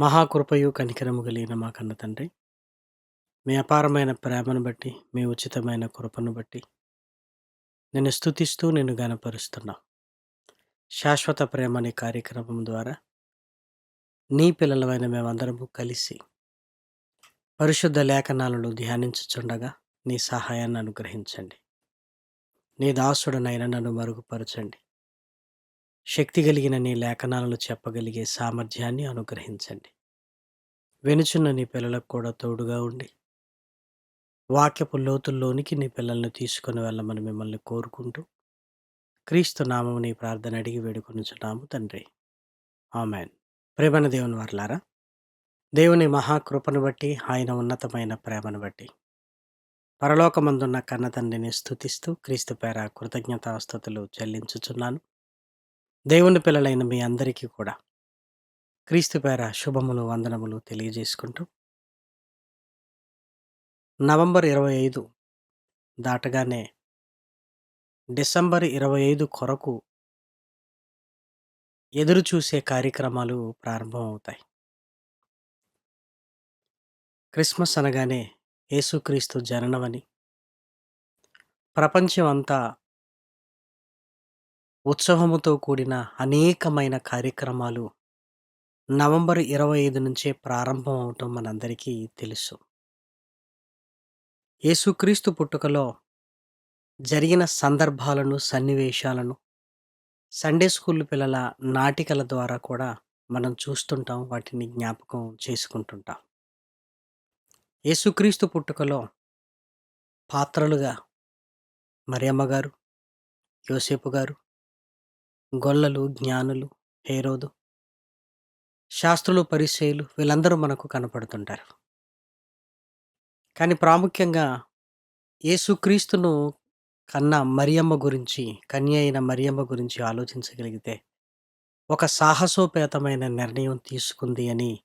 మహాకృపయు కనికరము కలిగిన మా కన్న తండ్రి. మీ అపారమైన ప్రేమను బట్టి మీ ఉచితమైన కృపను బట్టి నేను స్థుతిస్తూ నేను గనపరుస్తున్నా శాశ్వత ప్రేమ అనే కార్యక్రమం ద్వారా నీ పిల్లలమైన మేమందరము కలిసి పరిశుద్ధ లేఖనాలను ధ్యానించుచుండగా నీ సహాయాన్ని అనుగ్రహించండి. నీ దాసుడనైనా నన్ను మరుగుపరచండి. శక్తి కలిగిన నీ లేఖనాలను చెప్పగలిగే సామర్థ్యాన్ని అనుగ్రహించండి. వెనుచున్న నీ పిల్లలకు కూడా తోడుగా ఉండి వాక్యపు లోతుల్లోనికి నీ పిల్లల్ని తీసుకొని వెళ్ళమని మిమ్మల్ని కోరుకుంటూ క్రీస్తు నామం నీ ప్రార్థన అడిగి వేడుకొనుచున్నాము తండ్రి. ఆమెన్. ప్రేమన దేవుని వర్లారా దేవుని మహాకృపను బట్టి ఆయన ఉన్నతమైన ప్రేమను బట్టి పరలోకమందున్న కన్నతండ్రిని స్థుతిస్తూ క్రీస్తు పేర కృతజ్ఞతాస్థుతులు చెల్లించుచున్నాను. దేవుని పిల్లలైన మీ అందరికీ కూడా క్రీస్తు పేర శుభములు వందనములు తెలియజేసుకుంటూ నవంబర్ ఇరవై ఐదు దాటగానే డిసెంబర్ ఇరవై ఐదు కొరకు ఎదురు చూసే కార్యక్రమాలు ప్రారంభమవుతాయి. క్రిస్మస్ అనగానే యేసుక్రీస్తు జననమని ప్రపంచం అంతా ఉత్సవముతో కూడిన అనేకమైన కార్యక్రమాలు నవంబర్ ఇరవై ఐదు నుంచే ప్రారంభం అవటం మనందరికీ తెలుసు. యేసుక్రీస్తు పుట్టుకలో జరిగిన సందర్భాలను సన్నివేశాలను సండే స్కూల్ పిల్లల నాటికల ద్వారా కూడా మనం చూస్తుంటాం వాటిని జ్ఞాపకం చేసుకుంటుంటాం. యేసుక్రీస్తు పుట్టుకలో పాత్రలుగా మరియమ్మ గారు యోసేపు గారు గొల్లలు జ్ఞానులు హేరోదు శాస్త్రులు పరిచయులు వీళ్ళందరూ మనకు కనపడుతుంటారు. కానీ ప్రాముఖ్యంగా యేసుక్రీస్తును కన్న మరియమ్మ గురించి కన్య అయిన మరియమ్మ గురించి ఆలోచించగలిగితే ఒక సాహసోపేతమైన నిర్ణయం తీసుకుంది అని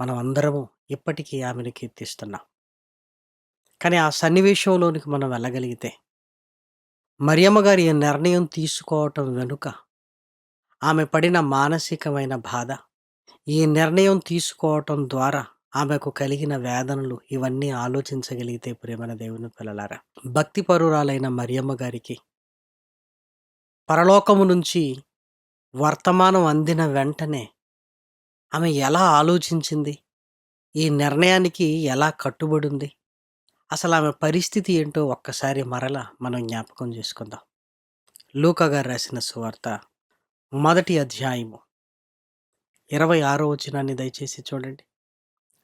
మనం అందరము ఇప్పటికీ ఆమెను కీర్తిస్తున్నాం. కానీ ఆ సన్నివేశంలోనికి మనం వెళ్ళగలిగితే మరియమ్మ గారి నిర్ణయం తీసుకోవటం వెనుక ఆమె పడిన మానసికమైన బాధ. ఈ నిర్ణయం తీసుకోవటం ద్వారా ఆమెకు కలిగిన వేదనలు ఇవన్నీ ఆలోచించగలిగితే ప్రేమన దేవుని పిల్లలారా. భక్తి పరురాలైన మరియమ్మ గారికి పరలోకము నుంచి వర్తమానం అందిన వెంటనే ఆమె ఎలా ఆలోచించింది? ఈ నిర్ణయానికి ఎలా కట్టుబడి ఉంది అసలు ఆమె పరిస్థితి ఏంటో ఒక్కసారి మరల మనం జ్ఞాపకం చేసుకుందాం. లూకా గారు రాసిన సువార్త మొదటి అధ్యాయము. ఇరవై ఆరో వచనాన్ని దయచేసి చూడండి.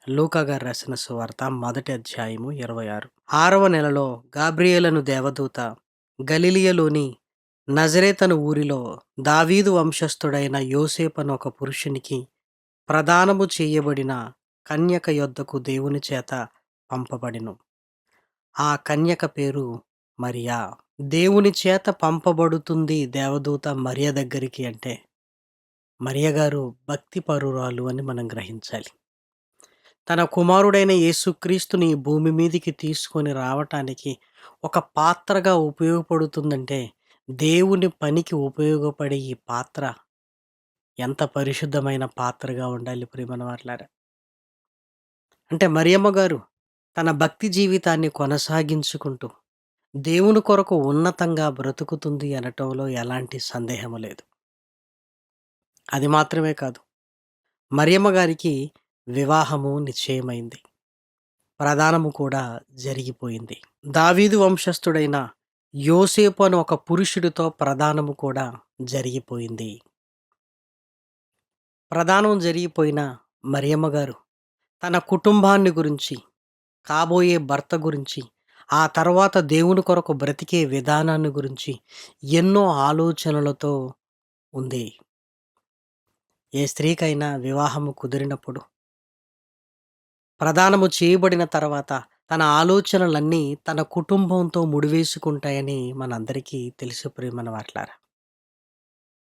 లూకా గారు రాసిన సువార్త మొదటి అధ్యాయము ఇరవై ఆరు. ఆరవ నెలలో గాబ్రియేలను దేవదూత గలిలియలోని నజరేతను ఊరిలో దావీదు వంశస్థుడైన యోసేపను ఒక పురుషునికి ప్రదానము చేయబడిన కన్యక యొద్దకు దేవుని చేత పంపబడిను. ఆ కన్యక పేరు మరియా. దేవుని చేత పంపబడుతుంది దేవదూత మరియ దగ్గరికి అంటే మరియ గారు భక్తి పరురాలు అని మనం గ్రహించాలి. తన కుమారుడైన యేసుక్రీస్తుని భూమి మీదికి తీసుకొని రావటానికి ఒక పాత్రగా ఉపయోగపడుతుందంటే దేవుని పనికి ఉపయోగపడే ఈ పాత్ర ఎంత పరిశుద్ధమైన పాత్రగా ఉండాలి ప్రియమైన వాళ్ళారా అంటే మరియమ్మ గారు తన భక్తి జీవితాన్ని కొనసాగించుకుంటూ దేవుని కొరకు ఉన్నతంగా బ్రతుకుతుంది అనటంలో ఎలాంటి సందేహము లేదు. అది మాత్రమే కాదు మరియమ్మ గారికి వివాహము నిశ్చయమైంది. ప్రధానము కూడా జరిగిపోయింది. దావీదు వంశస్థుడైన యోసేపు అని ఒక పురుషుడితో ప్రధానము కూడా జరిగిపోయింది. ప్రధానం జరిగిపోయిన మరియమ్మ గారు తన కుటుంబాన్ని గురించి కాబోయే భర్త గురించి ఆ తర్వాత దేవుని కొరకు బ్రతికే విధానాన్ని గురించి ఎన్నో ఆలోచనలతో ఉంది. ఏ స్త్రీకైనా వివాహము కుదిరినప్పుడు ప్రదానము చేయబడిన తర్వాత తన ఆలోచనలన్నీ తన కుటుంబంతో ముడివేసుకుంటాయని మనందరికీ తెలుసు ప్రియమన వాట్లారా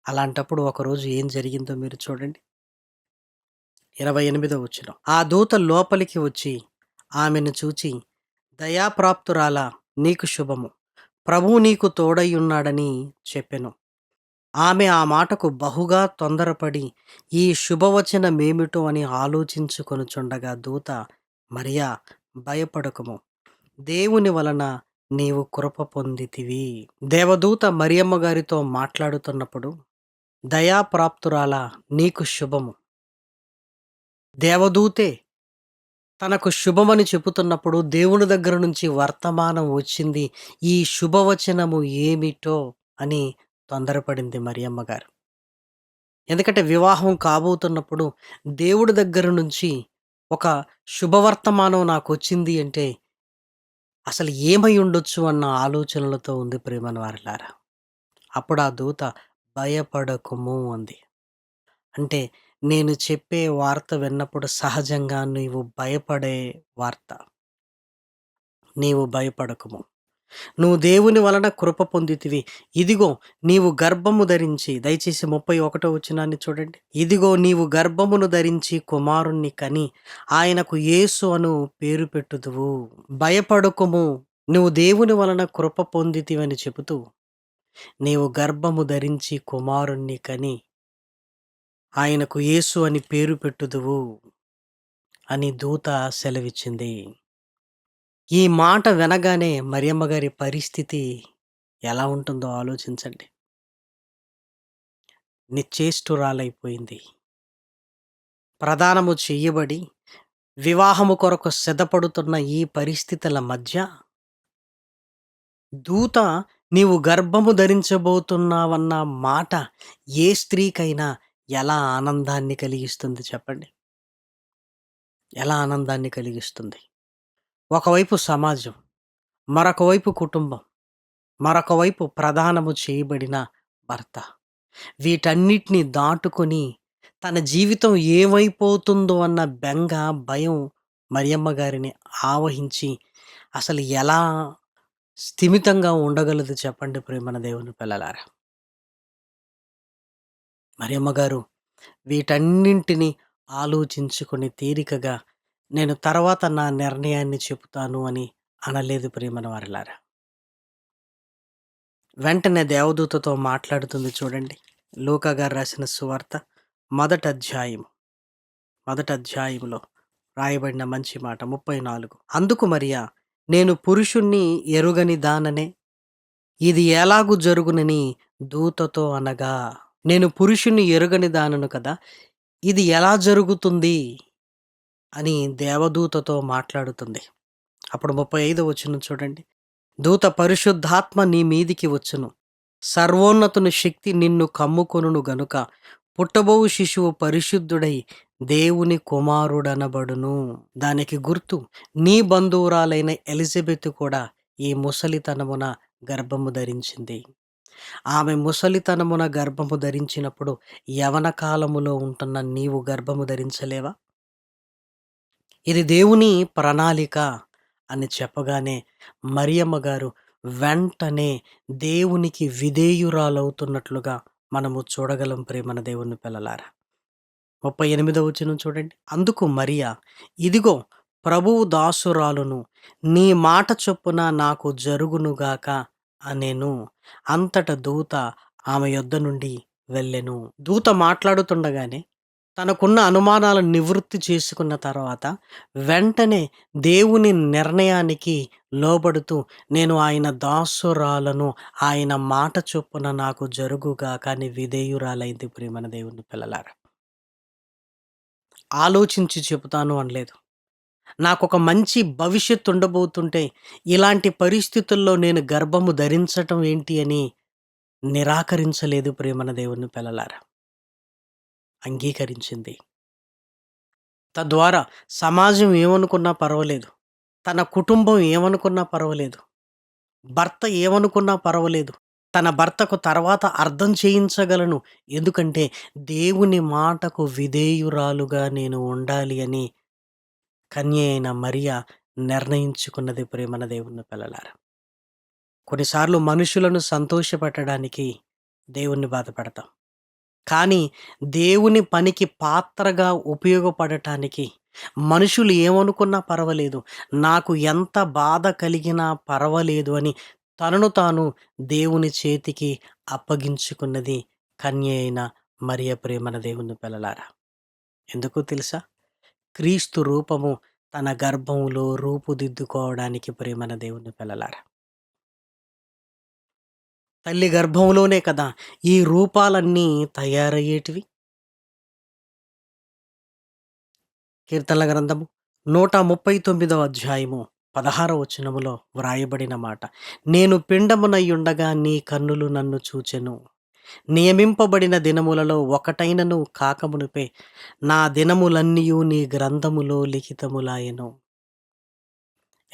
అలాంటప్పుడు ఒకరోజు ఏం జరిగిందో మీరు చూడండి. ఇరవై ఎనిమిదో వచ్చిన ఆ దూత లోపలికి వచ్చి ఆమెను చూచి దయాప్రాప్తురాల నీకు శుభము. ప్రభువు నీకు తోడయ్యున్నాడని చెప్పెను. ఆమె ఆ మాటకు బహుగా తొందరపడి ఈ శుభవచనమేమిటో అని ఆలోచించుకొనుచుండగా దూత మరియా భయపడకము. దేవుని వలన నీవు కృప పొందితివి. దేవదూత మరియమ్మ గారితో మాట్లాడుతున్నప్పుడు దయాప్రాప్తురాల నీకు శుభము. దేవదూతే తనకు శుభమని చెబుతున్నప్పుడు దేవుని దగ్గర నుంచి వర్తమానం వచ్చింది. ఈ శుభవచనము ఏమిటో అని తొందరపడింది మరియమ్మ గారు. ఎందుకంటే వివాహం కాబోతున్నప్పుడు దేవుడి దగ్గర నుంచి ఒక శుభవర్తమానం నాకు వచ్చింది అంటే అసలు ఏమై ఉండొచ్చు అన్న ఆలోచనలతో ఉంది ప్రేమను వారిలారా. అప్పుడు ఆ దూత భయపడకుము అంది. అంటే నేను చెప్పే వార్త విన్నప్పుడు సహజంగా నీవు భయపడే వార్త. నీవు భయపడకుము. నువ్వు దేవుని వలన కృప పొందితివి. ఇదిగో నీవు గర్భము ధరించి దయచేసి ముప్పై ఒకటో వచ్చినాన్ని చూడండి. ఇదిగో నీవు గర్భమును ధరించి కుమారుణ్ణి కని ఆయనకు యేసు అను పేరు పెట్టుదువు. భయపడకుము. నువ్వు దేవుని వలన కృప పొందితివని చెబుతూ నీవు గర్భము ధరించి కుమారుణ్ణి కని ఆయనకు యేసు అని పేరు పెట్టుదువు అని దూత సెలవిచ్చింది. ఈ మాట వినగానే మరియమ్మ గారి పరిస్థితి ఎలా ఉంటుందో ఆలోచించండి. నిశ్చేష్టురాలైపోయింది. ప్రదానము చెయ్యబడి వివాహము కొరకు సిద్ధపడుతున్న ఈ పరిస్థితుల మధ్య దూత నీవు గర్భము ధరించబోతున్నావన్న మాట ఏ స్త్రీకైనా ఎలా ఆనందాన్ని కలిగిస్తుంది చెప్పండి? ఎలా ఆనందాన్ని కలిగిస్తుంది? ఒకవైపు సమాజం మరొక వైపు కుటుంబం మరొక వైపు ప్రధానము చేయబడిన భర్త. వీటన్నిటిని దాటుకొని తన జీవితం ఏమైపోతుందో అన్న బెంగ భయం మరియమ్మ గారిని ఆవహించి అసలు ఎలా స్థిమితంగా ఉండగలదు చెప్పండి ప్రేమన దేవుని పిల్లలారా? మరియమ్మ గారు వీటన్నింటిని ఆలోచించుకొని తీరికగా నేను తర్వాత నా నిర్ణయాన్ని చెబుతాను అని అనలేదు ప్రేమన వారిలారా. వెంటనే దేవదూతతో మాట్లాడుతుంది చూడండి. లూకా గారు రాసిన సువార్త మొదటి అధ్యాయం మొదటి అధ్యాయంలో రాయబడిన మంచి మాట ముప్పై నాలుగు. అందుకు మరియా నేను పురుషుణ్ణి ఎరుగని దాననే ఇది ఎలాగు జరుగునని దూతతో అనగా నేను పురుషుణ్ణి ఎరుగని దానను కదా ఇది ఎలా జరుగుతుంది? అని దేవదూతతో మాట్లాడుతుంది. అప్పుడు ముప్పై ఐదు వచ్చును చూడండి. దూత పరిశుద్ధాత్మ నీ మీదికి వచ్చును. సర్వోన్నతుని శక్తి నిన్ను కమ్ముకొనును గనుక పుట్టబోవు శిశువు పరిశుద్ధుడై దేవుని కుమారుడనబడును. దానికి గుర్తు నీ బంధువురాలైన ఎలిజబెత్ కూడా ఈ ముసలితనమున గర్భము ధరించింది. ఆమె ముసలితనమున గర్భము ధరించినప్పుడు యవన కాలములో ఉంటున్న నీవు గర్భము ధరించలేవా? ఇది దేవుని ప్రణాళిక అని చెప్పగానే మరియమ్మ గారు వెంటనే దేవునికి విధేయురాలవుతున్నట్లుగా మనము చూడగలం ప్రేమన దేవుని పిల్లలారా. ముప్పై ఎనిమిదవ వచ్చిన చూడండి. అందుకు మరియా ఇదిగో ప్రభువు దాసురాలును నీ మాట చొప్పున నాకు జరుగునుగాక అనేను. అంతట దూత ఆమె యొద్ద నుండి వెళ్ళెను. దూత మాట్లాడుతుండగానే తనకున్న అనుమానాలను నివృత్తి చేసుకున్న తర్వాత వెంటనే దేవుని నిర్ణయానికి లోబడుతూ నేను ఆయన దాసురాలను ఆయన మాట చొప్పున నాకు జరుగుగా కానీ విధేయురాలైంది ప్రియమైన దేవుని పిల్లలారా. ఆలోచించి చెబుతాను అనలేదు. నాకు ఒక మంచి భవిష్యత్తు ఉండబోతుంటే ఇలాంటి పరిస్థితుల్లో నేను గర్భము ధరించటం ఏంటి అని నిరాకరించలేదు ప్రేమన దేవుని పిల్లలారా. అంగీకరించింది. తద్వారా సమాజం ఏమనుకున్నా పర్వాలేదు. తన కుటుంబం ఏమనుకున్నా పర్వాలేదు. భర్త ఏమనుకున్నా పర్వాలేదు. తన భర్తకు తర్వాత అర్థం చేయించగలను. ఎందుకంటే దేవుని మాటకు విధేయురాలుగా నేను ఉండాలి అని కన్య అయిన మరియా నిర్ణయించుకున్నది ప్రేమన దేవుని పిల్లలారా. కొన్నిసార్లు మనుషులను సంతోషపెట్టడానికి దేవుణ్ణి బాధపడతాం. కానీ దేవుని పనికి పాత్రగా ఉపయోగపడటానికి మనుషులు ఏమనుకున్నా పర్వాలేదు నాకు ఎంత బాధ కలిగినా పర్వాలేదు అని తనను తాను దేవుని చేతికి అప్పగించుకున్నది కన్య అయిన మరియ ప్రేమన దేవుని పిల్లలారా. ఎందుకు తెలుసా? క్రీస్తు రూపము తన గర్భంలో రూపుదిద్దుకోవడానికి ప్రేమన దేవుని పిల్లలారా తల్లి గర్భంలోనే కదా ఈ రూపాలన్నీ తయారయ్యేటివి. కీర్తనల గ్రంథము నూట ముప్పై తొమ్మిదవ అధ్యాయము పదహార వచనములో వ్రాయబడిన మాట నేను పిండమునయ్యుండగా నీ కన్నులు నన్ను చూచెను. నియమింపబడిన దినములలో ఒకటైనను కాకమునుపే నా దినములన్నీయు నీ గ్రంథములో లిఖితములాయను.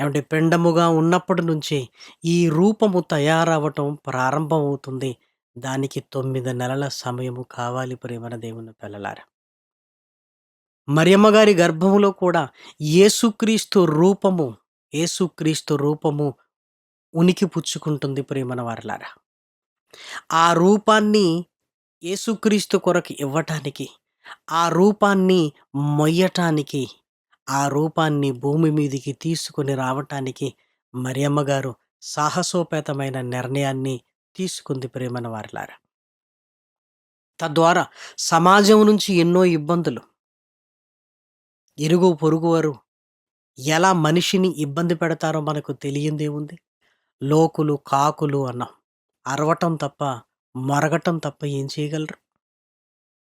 ఏమంటే పిండముగా ఉన్నప్పటి నుంచే ఈ రూపము తయారవటం ప్రారంభమవుతుంది. దానికి తొమ్మిది నెలల సమయము కావాలి ప్రేమన దేవుని పిల్లలారా. మరియమ్మ గారి గర్భములో కూడా యేసుక్రీస్తు రూపము యేసుక్రీస్తు రూపము ఉనికి పుచ్చుకుంటుంది ప్రేమన వారలారా. ఆ రూపాన్ని యేసుక్రీస్తు కొరకు ఇవ్వటానికి ఆ రూపాన్ని మొయ్యటానికి ఆ రూపాన్ని భూమి మీదికి తీసుకొని రావటానికి మరియమ్మ గారు సాహసోపేతమైన నిర్ణయాన్ని తీసుకుంది ప్రేమన వారిలారా. తద్వారా సమాజం నుంచి ఎన్నో ఇబ్బందులు ఇరుగు పొరుగువారు ఎలా మనిషిని ఇబ్బంది పెడతారో మనకు తెలియందే ఉంది. లోకులు కాకులు అన్నాం. అరవటం తప్ప మరగటం తప్ప ఏం చేయగలరు?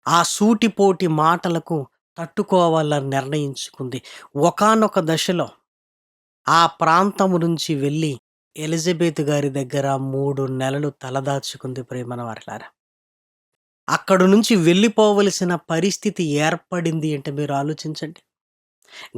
ఆ సూటిపోటి మాటలకు తట్టుకోవాలని నిర్ణయించుకుంది. ఒకానొక దశలో ఆ ప్రాంతం నుంచి వెళ్ళి ఎలిజబెత్ గారి దగ్గర మూడు నెలలు తలదాచుకుంది ప్రేమన వారిలారా. అక్కడి నుంచి వెళ్ళిపోవలసిన పరిస్థితి ఏర్పడింది అంటే మీరు ఆలోచించండి.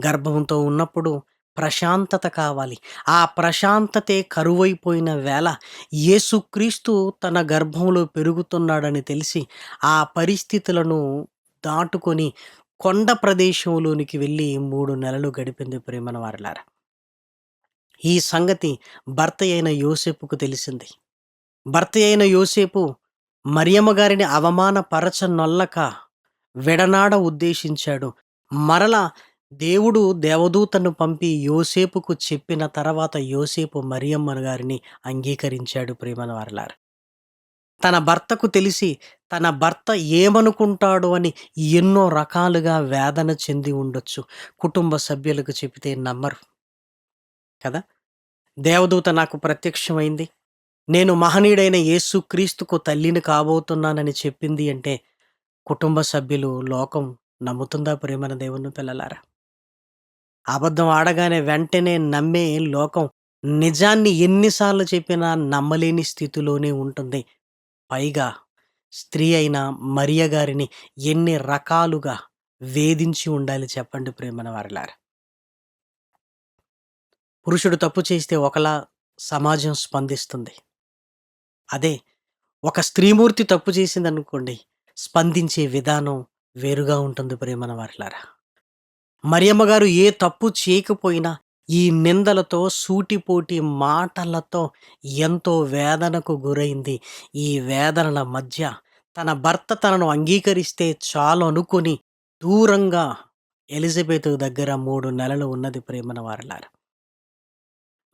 గర్భంతో ఉన్నప్పుడు ప్రశాంతత కావాలి. ఆ ప్రశాంతతే కరువైపోయిన వేళ యేసుక్రీస్తు తన గర్భంలో పెరుగుతున్నాడని తెలిసి ఆ పరిస్థితులను దాటుకొని కొండ ప్రదేశంలోనికి వెళ్ళి మూడు నెలలు గడిపింది ప్రేమన వారిలారా. ఈ సంగతి భర్త అయిన యోసేపుకు తెలిసింది. భర్త అయిన యోసేపు మరియమ్మ గారిని అవమానపరచనొల్లక విడనాడ ఉద్దేశించాడు. మరలా దేవుడు దేవదూతను పంపి యోసేపుకు చెప్పిన తర్వాత యోసేపు మరియమ్మ గారిని అంగీకరించాడు ప్రేమన వారలారు తన భర్తకు తెలిసి తన భర్త ఏమనుకుంటాడు అని ఎన్నో రకాలుగా వేదన చెంది ఉండొచ్చు. కుటుంబ సభ్యులకు చెబితే నమ్మరు. కదా? దేవదూత నాకు ప్రత్యక్షమైంది. నేను మహనీయుడైన యేసు క్రీస్తుకు తల్లిని కాబోతున్నానని చెప్పింది అంటే కుటుంబ సభ్యులు లోకం నమ్ముతుందా ప్రేమన దేవుని పిల్లలారా? అబద్ధం ఆడగానే వెంటనే నమ్మే లోకం నిజాన్ని ఎన్నిసార్లు చెప్పినా నమ్మలేని స్థితిలోనే ఉంటుంది. పైగా స్త్రీ అయిన మరియ గారిని ఎన్ని రకాలుగా వేధించి ఉండాలి చెప్పండి ప్రేమన వారిలారా? పురుషుడు తప్పు చేస్తే ఒకలా సమాజం స్పందిస్తుంది. అదే ఒక స్త్రీమూర్తి తప్పు చేసిందనుకోండి స్పందించే విధానం వేరుగా ఉంటుంది ప్రేమన వారిలారా? మరియమ్మ గారు ఏ తప్పు చేయకపోయినా ఈ నిందలతో సూటిపోటి మాటలతో ఎంతో వేదనకు గురైంది. ఈ వేదనల మధ్య తన భర్త తనను అంగీకరిస్తే చాలు అనుకొని దూరంగా ఎలిజబెత్ దగ్గర మూడు నెలలు ఉన్నది ప్రేమన వారలారు.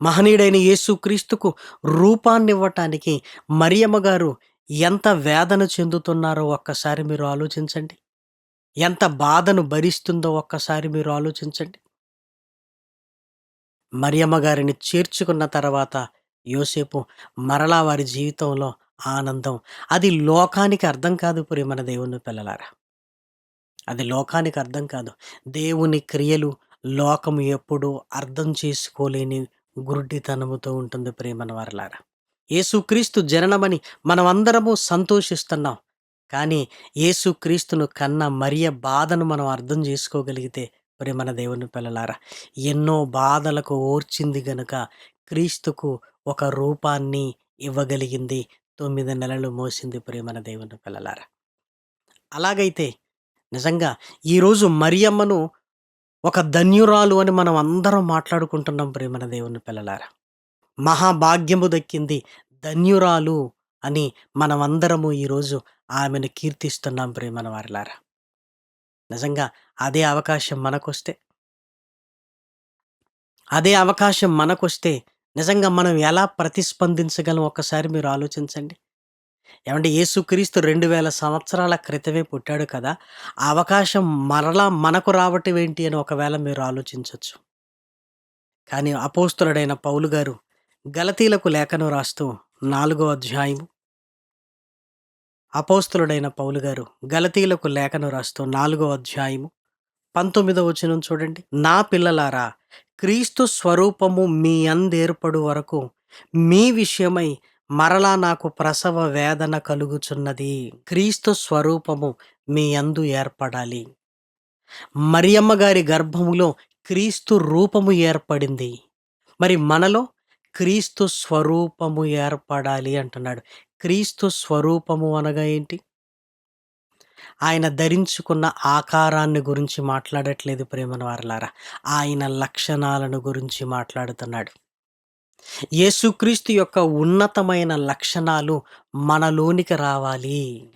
మహనీయుడైన యేసుక్రీస్తుకు రూపాన్నివ్వటానికి మరియమ్మ గారు ఎంత వేదన చెందుతున్నారో ఒక్కసారి మీరు ఆలోచించండి. ఎంత బాధను భరిస్తుందో ఒక్కసారి మీరు ఆలోచించండి. మరియమ్మ గారిని చేర్చుకున్న తర్వాత యోసేపు మరలా వారి జీవితంలో ఆనందం. అది లోకానికి అర్థం కాదు ప్రియమన దేవుని పిల్లలారా. అది లోకానికి అర్థం కాదు. దేవుని క్రియలు లోకము ఎప్పుడూ అర్థం చేసుకోలేని గురుడితనముతో ఉంటుంది ప్రేమన వారలారా. యేసుక్రీస్తు జననమని మనమందరము సంతోషిస్తున్నాం. కానీ యేసుక్రీస్తును కన్న మరియ బాధను మనం అర్థం చేసుకోగలిగితే ప్రేమన దేవుని పిల్లలారా ఎన్నో బాధలకు ఓర్చింది గనుక క్రీస్తుకు ఒక రూపాన్ని ఇవ్వగలిగింది తొమ్మిది నెలలు మోసింది ప్రేమన దేవుని పిల్లలారా. అలాగైతే నిజంగా ఈరోజు మరియమ్మను ఒక ధన్యురాలు అని మనం అందరం మాట్లాడుకుంటున్నాం ప్రేమన దేవుని పిల్లలారా. మహాభాగ్యము దక్కింది ధన్యురాలు అని మనమందరము ఈరోజు ఆమెను కీర్తిస్తున్నాం ప్రేమన వారిలారా. నిజంగా అదే అవకాశం మనకొస్తే అదే అవకాశం మనకొస్తే నిజంగా మనం ఎలా ప్రతిస్పందించగలం ఒక్కసారి మీరు ఆలోచించండి. ఏమంటే యేసుక్రీస్తు రెండు వేల సంవత్సరాల క్రితమే పుట్టాడు కదా ఆ అవకాశం మరలా మనకు రావటం ఏంటి అని ఒకవేళ మీరు ఆలోచించవచ్చు కానీ అపోస్తులుడైన పౌలు గారు గలతీలకు లేఖను రాస్తూ నాలుగో అధ్యాయము అపోస్తులుడైన పౌలు గారు గలతీలకు లేఖను రాస్తూ నాలుగో అధ్యాయము పంతొమ్మిదో వచనం చూడండి. నా పిల్లలారా క్రీస్తు స్వరూపము మీ అందేర్పడు వరకు మీ విషయమై మరలా నాకు ప్రసవ వేదన కలుగుచున్నది. క్రీస్తు స్వరూపము మీ అందు ఏర్పడాలి. మరియమ్మ గారి గర్భములో క్రీస్తు రూపము ఏర్పడింది. మరి మనలో క్రీస్తు స్వరూపము ఏర్పడాలి అంటున్నాడు. క్రీస్తు స్వరూపము అనగా ఏంటి? ఆయన ధరించుకున్న ఆకారాన్ని గురించి మాట్లాడట్లేదు ప్రేమన వారలారా ఆయన లక్షణాలను గురించి మాట్లాడుతున్నాడు. యేసుక్రీస్తు యొక్క ఉన్నతమైన లక్షణాలు మనలోనికి రావాలి.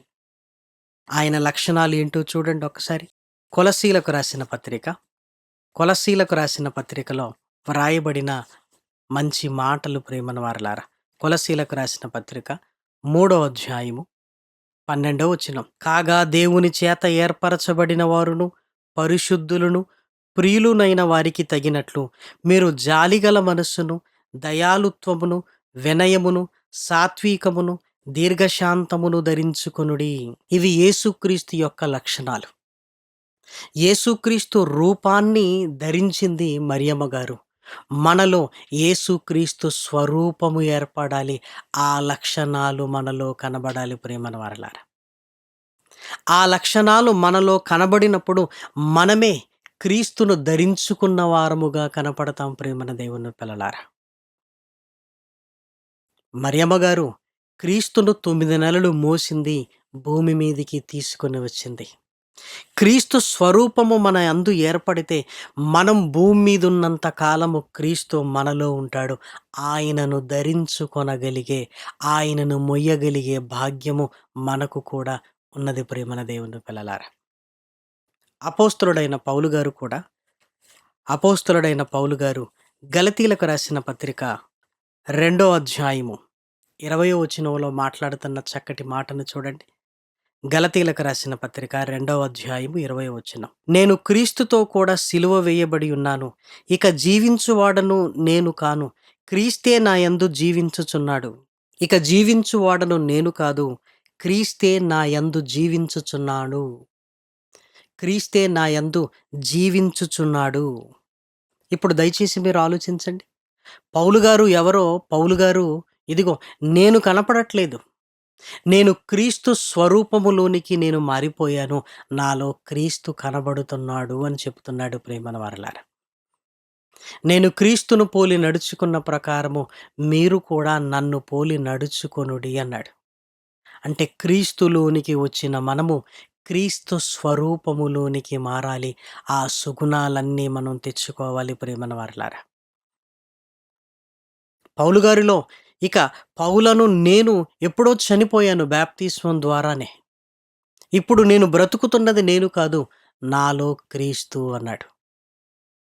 ఆయన లక్షణాలు ఏంటో చూడండి ఒకసారి. కొలసీలకు రాసిన పత్రిక. కొలసీలకు రాసిన పత్రికలో వ్రాయబడిన మంచి మాటలు ప్రేమన వారలారా కొలసీలకు రాసిన పత్రిక. మూడో అధ్యాయము పన్నెండవ వచనం. కాగా దేవుని చేత ఏర్పరచబడిన వారును పరిశుద్ధులను ప్రియులునైన వారికి తగినట్లు మీరు జాలిగల మనస్సును దయాలుత్వమును వినయమును సాత్వికమును దీర్ఘశాంతమును ధరించుకొనుడి. ఇవి యేసుక్రీస్తు యొక్క లక్షణాలు. యేసుక్రీస్తు రూపాన్ని ధరించింది మరియమ్మ గారు. మనలో యేసుక్రీస్తు స్వరూపము ఏర్పడాలి. ఆ లక్షణాలు మనలో కనబడాలి ప్రేమన వారలారా. ఆ లక్షణాలు మనలో కనబడినప్పుడు మనమే క్రీస్తును ధరించుకున్న వారముగా కనపడతాం ప్రేమన దేవుని పిల్లలారా. మరియమ్మ గారు క్రీస్తును తొమ్మిది నెలలు మోసింది భూమి మీదికి తీసుకొని వచ్చింది. క్రీస్తు స్వరూపము మన అందు ఏర్పడితే మనం భూమి మీద ఉన్నంత కాలము క్రీస్తు మనలో ఉంటాడు. ఆయనను ధరించుకొనగలిగే ఆయనను మొయ్యగలిగే భాగ్యము మనకు కూడా ఉన్నది ప్రేమన దేవుని పిల్లలారా. అపోస్తులుడైన పౌలు గారు కూడా అపోస్తులుడైన పౌలు గారు గలతీలకు రాసిన పత్రిక రెండో అధ్యాయము ఇరవయో వచనంలో మాట్లాడుతున్న చక్కటి మాటను చూడండి. గలతీలకు రాసిన పత్రిక రెండవ అధ్యాయము ఇరవై వచనం. నేను క్రీస్తుతో కూడా సిలువ వేయబడి ఉన్నాను. ఇక జీవించువాడను నేను కాను. క్రీస్తే నా యందు జీవించుచున్నాడు. ఇక జీవించువాడను నేను కాదు. క్రీస్తే నా యందు జీవించుచున్నాడు. క్రీస్తే నా యందు జీవించుచున్నాడు. ఇప్పుడు దయచేసి మీరు ఆలోచించండి. పౌలు గారు ఎవరో? పౌలు గారు ఇదిగో నేను కనపడట్లేదు. నేను క్రీస్తు స్వరూపములోనికి నేను మారిపోయాను. నాలో క్రీస్తు కనబడుతున్నాడు అని చెప్తున్నాడు ప్రేమన వారలారా నేను క్రీస్తును పోలి నడుచుకున్న ప్రకారము మీరు కూడా నన్ను పోలి నడుచుకొనుడి అన్నాడు. అంటే క్రీస్తులోనికి వచ్చిన మనము క్రీస్తు స్వరూపములోనికి మారాలి. ఆ సుగుణాలన్నీ మనం తెచ్చుకోవాలి ప్రేమన వారలారా పౌలు గారిలో ఇక పౌలను నేను ఎప్పుడో చనిపోయాను బ్యాప్తిస్వం ద్వారానే. ఇప్పుడు నేను బ్రతుకుతున్నది నేను కాదు నాలో క్రీస్తు అన్నాడు.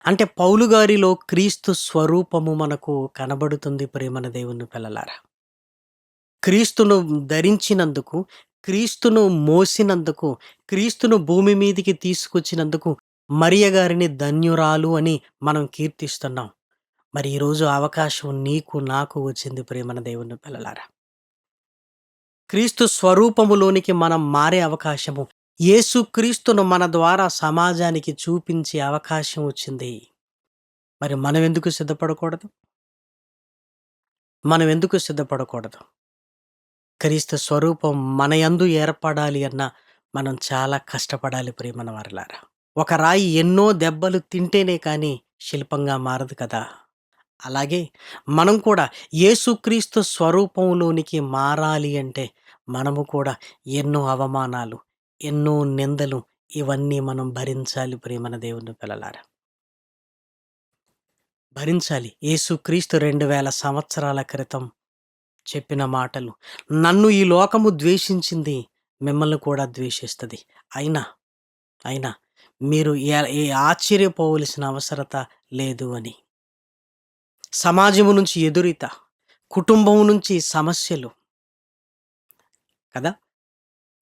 అంటే పౌలు గారిలో క్రీస్తు స్వరూపము మనకు కనబడుతుంది ప్రేమన దేవుని పిల్లలారా. క్రీస్తును ధరించినందుకు క్రీస్తును మోసినందుకు క్రీస్తును భూమి మీదికి తీసుకొచ్చినందుకు మరియ గారిని ధన్యురాలు అని మనం కీర్తిస్తున్నాం. మరి ఈరోజు అవకాశం నీకు నాకు వచ్చింది ప్రేమన దేవుని పిల్లలారా. క్రీస్తు స్వరూపములోనికి మనం మారే అవకాశము యేసు క్రీస్తును మన ద్వారా సమాజానికి చూపించే అవకాశం వచ్చింది. మరి మనం ఎందుకు సిద్ధపడకూడదు? మనం ఎందుకు సిద్ధపడకూడదు? క్రీస్తు స్వరూపం మన యందు ఏర్పడాలి అన్న మనం చాలా కష్టపడాలి ప్రేమన వారిలారా. ఒక రాయి ఎన్నో దెబ్బలు తింటేనే కానీ శిల్పంగా మారదు కదా. అలాగే మనం కూడా యేసుక్రీస్తు స్వరూపంలోనికి మారాలి అంటే మనము కూడా ఎన్నో అవమానాలు ఎన్నో నిందలు ఇవన్నీ మనం భరించాలి ప్రేమన దేవుని పిల్లలారా. భరించాలి. యేసుక్రీస్తు రెండు వేల సంవత్సరాల క్రితం చెప్పిన మాటలు నన్ను ఈ లోకము ద్వేషించింది మిమ్మల్ని కూడా ద్వేషిస్తుంది. అయినా అయినా మీరు ఏ ఆశ్చర్యపోవలసిన అవసరత లేదు అని. సమాజము నుంచి ఎదురిత కుటుంబం నుంచి సమస్యలు కదా?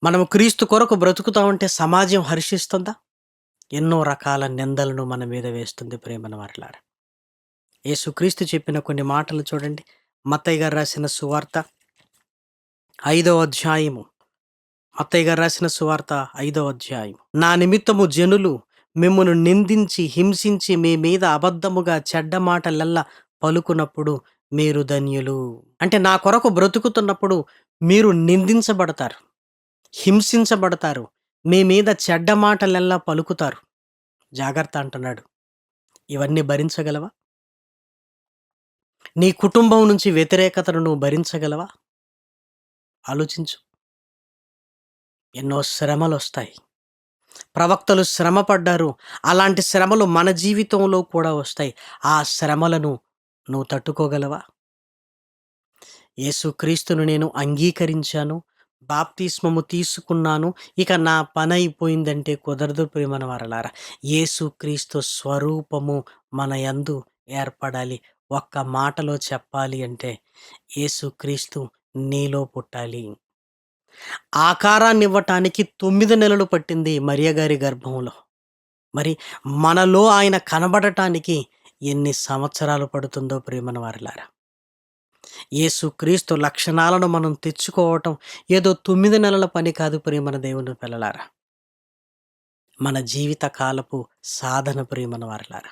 మనము క్రీస్తు కొరకు బ్రతుకుతామంటే సమాజం హర్షిస్తుందా? ఎన్నో రకాల నిందలను మన మీద వేస్తుంది ప్రేమన వారలారా యేసుక్రీస్తు చెప్పిన కొన్ని మాటలు చూడండి. మత్తయ్య గారు రాసిన సువార్త ఐదవ అధ్యాయము. మత్తయ్య గారు రాసిన సువార్త ఐదవ అధ్యాయం నా నిమిత్తము జనులు మిమ్మను నిందించి హింసించి మీ మీద అబద్ధముగా చెడ్డ మాటలల్లా పలుకున్నప్పుడు మీరు ధన్యులు. అంటే నా కొరకు బ్రతుకుతున్నప్పుడు మీరు నిందించబడతారు హింసించబడతారు మీ మీద చెడ్డ మాటలెల్లా పలుకుతారు. జాగ్రత్త అంటున్నాడు. ఇవన్నీ భరించగలవా? నీ కుటుంబం నుంచి వ్యతిరేకతను నువ్వు భరించగలవా? ఆలోచించు. ఎన్నో శ్రమలు వస్తాయి ప్రవక్తలు శ్రమ పడ్డారు అలాంటి శ్రమలు మన జీవితంలో కూడా వస్తాయి. ఆ శ్రమలను నువ్వు తట్టుకోగలవా? యేసుక్రీస్తును నేను అంగీకరించాను బాప్తిస్మము తీసుకున్నాను ఇక నా పని అయిపోయిందంటే కుదరదు ప్రేమన వారలారా యేసుక్రీస్తు స్వరూపము మన యందు ఏర్పడాలి. ఒక్క మాటలో చెప్పాలి అంటే యేసుక్రీస్తు నీలో పుట్టాలి. ఆకారాన్ని ఇవ్వటానికి తొమ్మిది నెలలు పట్టింది మరియ గారి గర్భంలో. మరి మనలో ఆయన కనబడటానికి ఎన్ని సంవత్సరాలు పడుతుందో ప్రేమన వారిలారా. యేసుక్రీస్తు లక్షణాలను మనం తెచ్చుకోవటం ఏదో తొమ్మిది నెలల పని కాదు ప్రేమన దేవుని పిల్లలారా. మన జీవిత కాలపు సాధన ప్రేమన వారిలారా.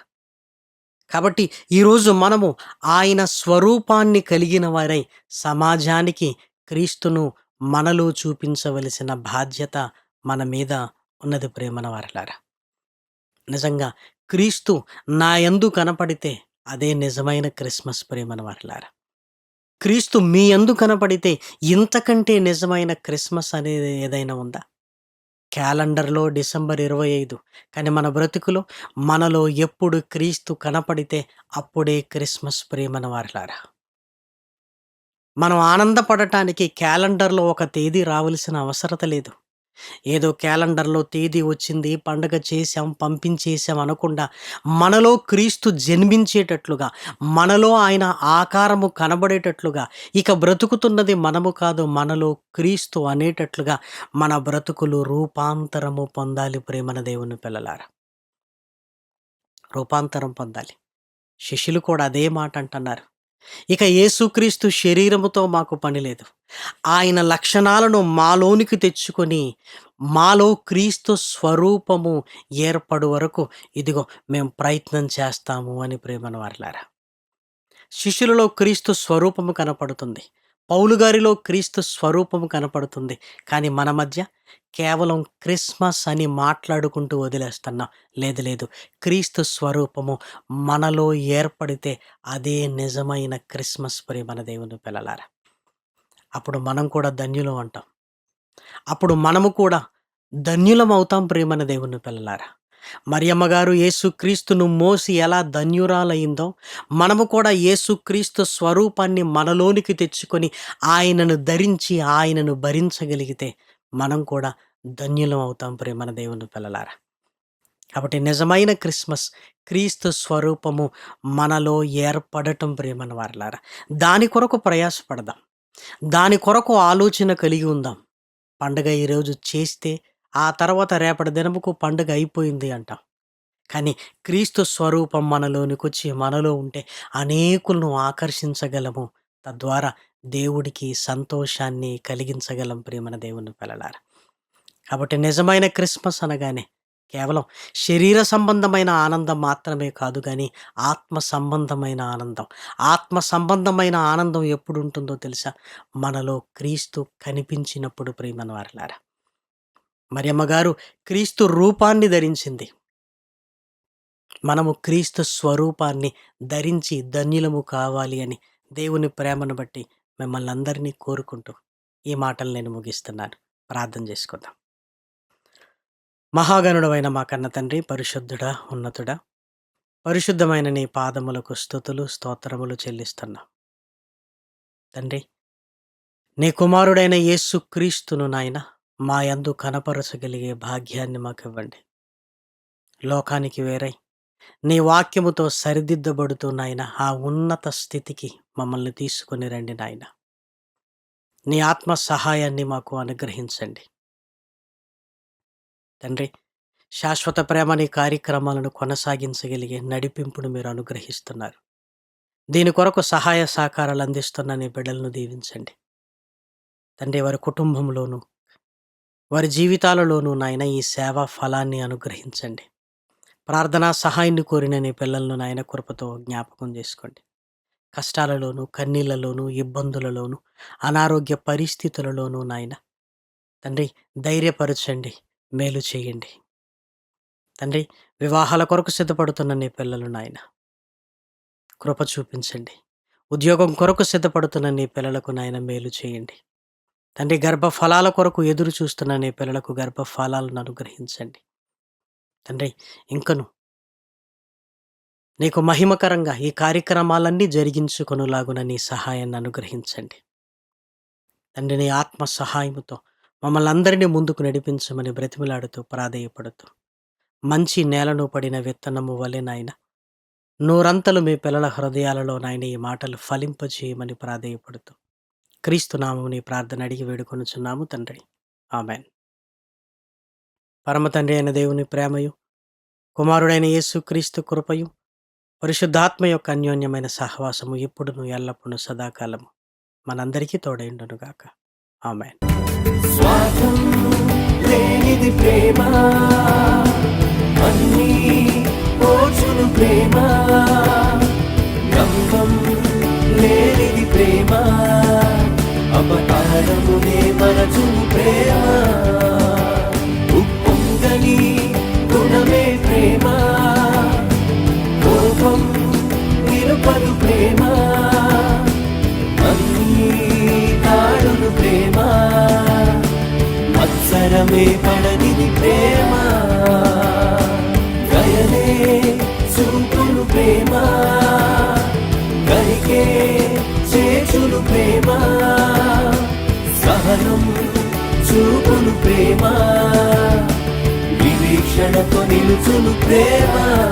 కాబట్టి ఈరోజు మనము ఆయన స్వరూపాన్ని కలిగిన వారై సమాజానికి క్రీస్తును మనలో చూపించవలసిన బాధ్యత మన మీద ఉన్నది ప్రేమన వారలారా. నిజంగా క్రీస్తు నా యందు కనపడితే అదే నిజమైన క్రిస్మస్ ప్రేమన వర్లారా? క్రీస్తు మీ యందు కనపడితే ఇంతకంటే నిజమైన క్రిస్మస్ అనేది ఏదైనా ఉందా? క్యాలెండర్లో డిసెంబర్ ఇరవై ఐదు కానీ మన బ్రతుకులో మనలో ఎప్పుడు క్రీస్తు కనపడితే అప్పుడే క్రిస్మస్ ప్రేమన వారలారా? మనం ఆనందపడటానికి క్యాలెండర్లో ఒక తేదీ రావలసిన అవసరత లేదు. ఏదో క్యాలెండర్లో తేదీ వచ్చింది పండగ చేశాం పంపించేశాం అనకుండా మనలో క్రీస్తు జన్మించేటట్లుగా మనలో ఆయన ఆకారము కనబడేటట్లుగా ఇక బ్రతుకుతున్నది మనము కాదు మనలో క్రీస్తు అనేటట్లుగా మన బ్రతుకులు రూపాంతరము పొందాలి ప్రేమన దేవుని పిల్లలారా. రూపాంతరం పొందాలి. శిష్యులు కూడా అదే మాట అంటున్నారు. ఇక యేసుక్రీస్తు శరీరముతో మాకు పని లేదు. ఆయన లక్షణాలను మాలోనికి తెచ్చుకొని మాలో క్రీస్తు స్వరూపము ఏర్పడు వరకు ఇదిగో మేము ప్రయత్నం చేస్తాము అని ప్రేమను వారిలారా. శిష్యులలో క్రీస్తు స్వరూపము కనపడుతుంది. పౌలు గారిలో క్రీస్తు స్వరూపము కనపడుతుంది. కానీ మన మధ్య కేవలం క్రిస్మస్ అని మాట్లాడుకుంటూ వదిలేస్తున్నాం. లేదు లేదు. క్రీస్తు స్వరూపము మనలో ఏర్పడితే అదే నిజమైన క్రిస్మస్ ప్రేమన దేవుని పిల్లలారా. అప్పుడు మనం కూడా ధన్యులం అంటాం. అప్పుడు మనము కూడా ధన్యులం అవుతాం ప్రేమన దేవుని పిల్లలారా. మరియమ్మ గారు యేసుక్రీస్తును మోసి ఎలా ధన్యురాలయ్యిందో మనము కూడా యేసుక్రీస్తు స్వరూపాన్ని మనలోనికి తెచ్చుకొని ఆయనను ధరించి ఆయనను భరించగలిగితే మనం కూడా ధన్యులం అవుతాం ప్రేమన దేవుని పిల్లలారా. కాబట్టి నిజమైన క్రిస్మస్ క్రీస్తు స్వరూపము మనలో ఏర్పడటం ప్రేమన వారలారా. దాని కొరకు ప్రయాసపడదాం. దాని కొరకు ఆలోచన కలిగి ఉందాం. పండగ ఈరోజు చేస్తే ఆ తర్వాత రేపటి దినముకు పండుగ అయిపోయింది అంటాం. కానీ క్రీస్తు స్వరూపం మనలోనికి వచ్చి మనలో ఉంటే అనేకులను ఆకర్షించగలము. తద్వారా దేవుడికి సంతోషాన్ని కలిగించగలం ప్రేమన దేవుని పిల్లలారా. కాబట్టి నిజమైన క్రిస్మస్ అనగానే కేవలం శరీర సంబంధమైన ఆనందం మాత్రమే కాదు కానీ ఆత్మ సంబంధమైన ఆనందం. ఆత్మ సంబంధమైన ఆనందం ఎప్పుడు ఉంటుందో తెలుసా? మనలో క్రీస్తు కనిపించినప్పుడు ప్రేమన వారిలారా. మరియమ్మ గారు క్రీస్తు రూపాన్ని ధరించింది. మనము క్రీస్తు స్వరూపాన్ని ధరించి ధన్యులము కావాలి అని దేవుని ప్రేమను బట్టి మిమ్మల్ని అందరినీ కోరుకుంటూ ఈ మాటలు నేను ముగిస్తున్నాను. ప్రార్థన చేసుకుందాం. మహాగణుడమైన మా కన్న తండ్రి పరిశుద్ధుడా ఉన్నతుడా పరిశుద్ధమైన నీ పాదములకు స్థుతులు స్తోత్రములు చెల్లిస్తున్నా. తండ్రి నీ కుమారుడైన యేసు క్రీస్తును నాయన మా యందు కనపరచగలిగే భాగ్యాన్ని మాకు ఇవ్వండి లోకానికి వేరై నీ వాక్యముతో సరిదిద్దబడుతూ నాయన ఆ ఉన్నత స్థితికి మమ్మల్ని తీసుకొని రండి నాయన. నీ ఆత్మ సహాయాన్ని మాకు అనుగ్రహించండి. తండ్రి శాశ్వత ప్రేమ నీ కార్యక్రమాలను కొనసాగించగలిగే నడిపింపును మీరు అనుగ్రహిస్తున్నారు. దీని కొరకు సహాయ సహకారాలు అందిస్తున్న నీ బిడ్డలను దీవించండి. తండ్రి వారి కుటుంబంలోనూ వారి జీవితాలలోనూ నాయన ఈ సేవా ఫలాన్ని అనుగ్రహించండి. ప్రార్థనా సహాయాన్ని కోరిన నీ పిల్లలను నాయన కృపతో జ్ఞాపకం చేసుకోండి. కష్టాలలోనూ కన్నీళ్ళలోనూ ఇబ్బందులలోనూ అనారోగ్య పరిస్థితులలోనూ నాయన తండ్రి ధైర్యపరచండి. మేలు చేయండి. తండ్రి వివాహాల కొరకు సిద్ధపడుతున్న నీ పిల్లలు నాయన. కృప చూపించండి. ఉద్యోగం కొరకు సిద్ధపడుతున్న నీ పిల్లలకు నాయన మేలు చేయండి. తండ్రి గర్భ ఫలాల కొరకు ఎదురు చూస్తున్న నీ పిల్లలకు గర్భ ఫలాలను అనుగ్రహించండి. తండ్రి ఇంకను నీకు మహిమకరంగా ఈ కార్యక్రమాలన్నీ జరిగించుకొనులాగున నీ సహాయాన్ని అనుగ్రహించండి. తండ్రి నీ ఆత్మ సహాయముతో మమ్మల్ని అందరినీ ముందుకు నడిపించమని బ్రతిమలాడుతూ ప్రాధేయపడుతూ మంచి నేలను పడిన విత్తనము వలె నాయన నూరంతలు మీ పిల్లల హృదయాలలో నాయన ఈ మాటలు ఫలింపజేయమని ప్రాధేయపడుతూ క్రీస్తునామముని ప్రార్థన అడిగి వేడుకొనుచున్నాము తండ్రి. ఆమెన్. పరమతండ్రి అయిన దేవుని ప్రేమయు కుమారుడైన యేసు క్రీస్తు కృపయు పరిశుద్ధాత్మ యొక్క అన్యోన్యమైన సహవాసము ఇప్పుడును ఎల్లప్పుడూ సదాకాలము. మనందరికీ తోడైండునుగాక. ఆమెన్. స్వార్థం లేనిది ప్రేమ అన్నీ ఓర్చును ప్రేమ. గంగం లేనిది ప్రేమ అపకారమునే మరచును ప్రేమ. ఉప్పొంగని గుణమే ప్రేమ కోపం నిలుపదు ప్రేమ. తాడును ప్రేమ. మత్సరమే పడనిది ప్రేమ. గయనే చూపులు ప్రేమ. గరికే చేచులు ప్రేమ. సహనం చూపులు ప్రేమ. వివీక్షణతో నిలుచులు ప్రేమ.